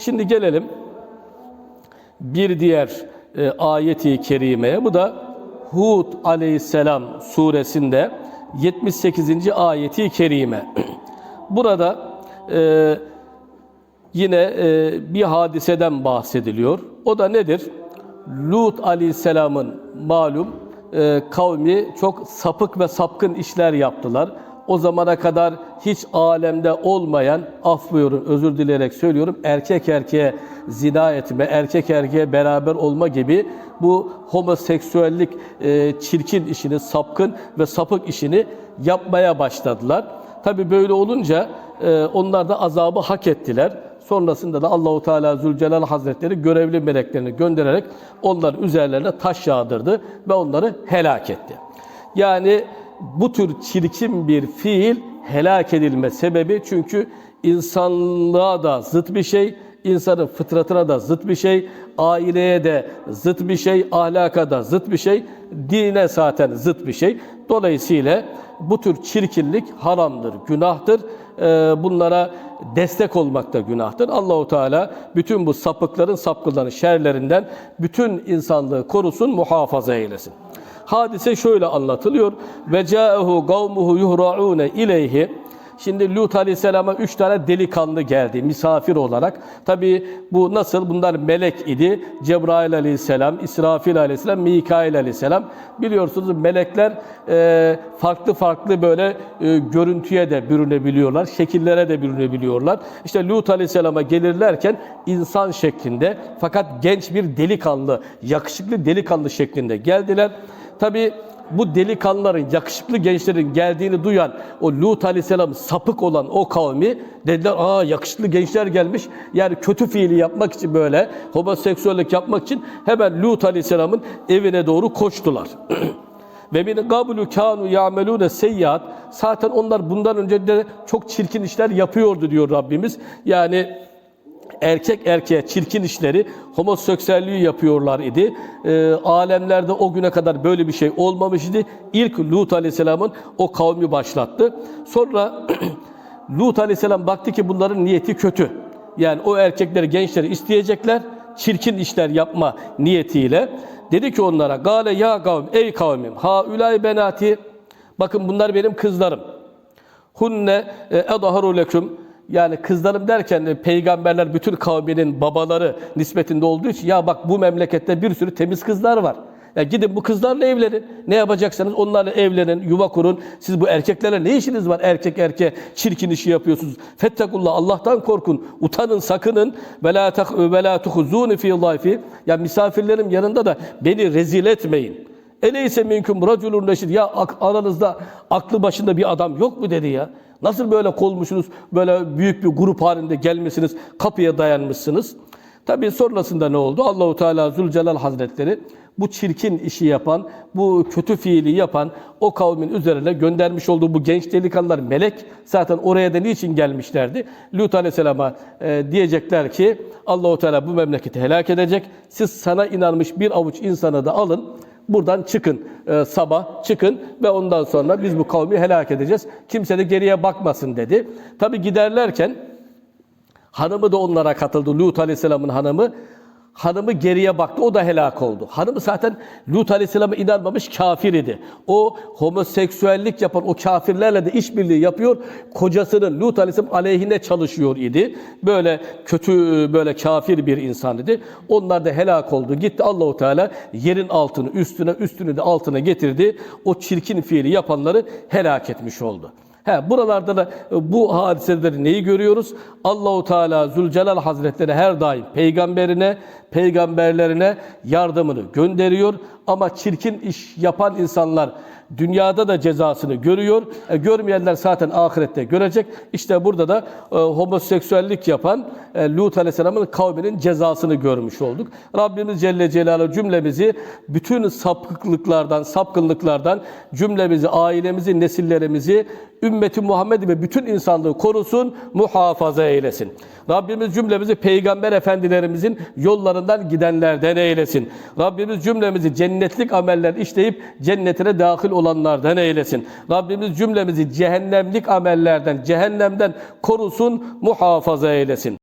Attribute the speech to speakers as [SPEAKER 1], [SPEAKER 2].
[SPEAKER 1] Şimdi gelelim bir diğer e, ayeti kerimeye. Bu da Hud aleyhisselam suresinde 78. ayeti kerime. Burada e, yine e, bir hadiseden bahsediliyor. O da nedir? Lut aleyhisselamın malum e, kavmi çok sapık ve sapkın işler yaptılar. O zamana kadar hiç alemde olmayan, af özür dileyerek söylüyorum, erkek erkeğe zina etme, erkek erkeğe beraber olma gibi bu homoseksüellik e, çirkin işini, sapkın ve sapık işini yapmaya başladılar. Tabi böyle olunca e, onlar da azabı hak ettiler. Sonrasında da Allahu Teala Zülcelal Hazretleri görevli meleklerini göndererek onların üzerlerine taş yağdırdı ve onları helak etti. Yani bu tür çirkin bir fiil helak edilme sebebi çünkü insanlığa da zıt bir şey, insanın fıtratına da zıt bir şey, aileye de zıt bir şey, ahlaka da zıt bir şey, dine zaten zıt bir şey. Dolayısıyla bu tür çirkinlik haramdır, günahtır. Ee, Bunlara destek olmak da günahtır. Allahu Teala bütün bu sapıkların, sapkınların şerlerinden bütün insanlığı korusun, muhafaza eylesin. Hadise şöyle anlatılıyor. Ve ca'ehu kavmuhu yuhra'une ileyhi. Şimdi Lut Aleyhisselam'a üç tane delikanlı geldi misafir olarak. Tabi bu nasıl? Bunlar melek idi. Cebrail Aleyhisselam, İsrafil Aleyhisselam, Mikail Aleyhisselam. Biliyorsunuz melekler e, farklı farklı böyle e, görüntüye de bürünebiliyorlar. Şekillere de bürünebiliyorlar. İşte Lut Aleyhisselam'a gelirlerken insan şeklinde fakat genç bir delikanlı, yakışıklı delikanlı şeklinde geldiler. Tabi bu delikanlıların, yakışıklı gençlerin geldiğini duyan o Lut Aleyhisselam sapık olan o kavmi dediler aa yakışıklı gençler gelmiş. Yani kötü fiili yapmak için böyle homoseksüellik yapmak için hemen Lut Aleyhisselam'ın evine doğru koştular. Ve min qablu kanu ya'melune seyyiat. Zaten onlar bundan önce de çok çirkin işler yapıyordu diyor Rabbimiz. Yani erkek erkeğe çirkin işleri, homoseksüelliği yapıyorlar idi. E, alemlerde o güne kadar böyle bir şey olmamış idi. İlk Lut Aleyhisselam'ın o kavmi başlattı. Sonra Lut Aleyhisselam baktı ki bunların niyeti kötü. Yani o erkekleri, gençleri isteyecekler, çirkin işler yapma niyetiyle. Dedi ki onlara, Gale ya kavm, ey kavmim, ha ülay benati, bakın bunlar benim kızlarım. Hunne e, edaharu leküm, yani kızlarım derken peygamberler bütün kavminin babaları nispetinde olduğu için ya bak bu memlekette bir sürü temiz kızlar var. Ya gidin bu kızlarla evlenin. Ne yapacaksanız onlarla evlenin, yuva kurun. Siz bu erkeklerle ne işiniz var? Erkek erkeğe çirkin işi yapıyorsunuz. Fettakullah Allah'tan korkun. Utanın, sakının. Ve la ve la tuhuzuni fi dhayfi. Ya misafirlerim yanında da beni rezil etmeyin. Eleyse minkum raculun reşid. Ya aranızda aklı başında bir adam yok mu dedi ya. Nasıl böyle kolmuşsunuz, böyle büyük bir grup halinde gelmişsiniz, kapıya dayanmışsınız. Tabi sonrasında ne oldu? Allahu Teala Zülcelal Hazretleri bu çirkin işi yapan, bu kötü fiili yapan o kavmin üzerine göndermiş olduğu bu genç delikanlılar melek zaten oraya da niçin gelmişlerdi? Lut Aleyhisselam'a e, diyecekler ki Allahu Teala bu memleketi helak edecek. Siz sana inanmış bir avuç insanı da alın. Buradan çıkın e, sabah çıkın ve ondan sonra biz bu kavmi helak edeceğiz. Kimse de geriye bakmasın dedi. Tabi giderlerken hanımı da onlara katıldı. Lut Aleyhisselam'ın hanımı. Hanımı geriye baktı, o da helak oldu. Hanımı zaten Lut Aleyhisselam'a inanmamış kafir idi. O homoseksüellik yapan o kafirlerle de işbirliği yapıyor. Kocasının Lut Aleyhisselam aleyhine çalışıyor idi. Böyle kötü, böyle kafir bir insan idi. Onlar da helak oldu. Gitti Allahu Teala yerin altını, üstüne, üstünü de altına getirdi. O çirkin fiili yapanları helak etmiş oldu. He, buralarda da e, bu hadiseleri neyi görüyoruz? Allahu Teala Zülcelal Hazretleri her daim peygamberine, peygamberlerine yardımını gönderiyor ama çirkin iş yapan insanlar dünyada da cezasını görüyor. E, görmeyenler zaten ahirette görecek. İşte burada da e, homoseksüellik yapan e, Lut Aleyhisselam'ın kavminin cezasını görmüş olduk. Rabbimiz Celle Celaluhu cümlemizi bütün sapıklıklardan, sapkınlıklardan cümlemizi, ailemizi, nesillerimizi, ümmeti Muhammed ve bütün insanlığı korusun, muhafaza eylesin. Rabbimiz cümlemizi peygamber efendilerimizin yollarından gidenlerden eylesin. Rabbimiz cümlemizi cennetlik ameller işleyip cennetine dahil olanlardan eylesin. Rabbimiz cümlemizi cehennemlik amellerden, cehennemden korusun, muhafaza eylesin.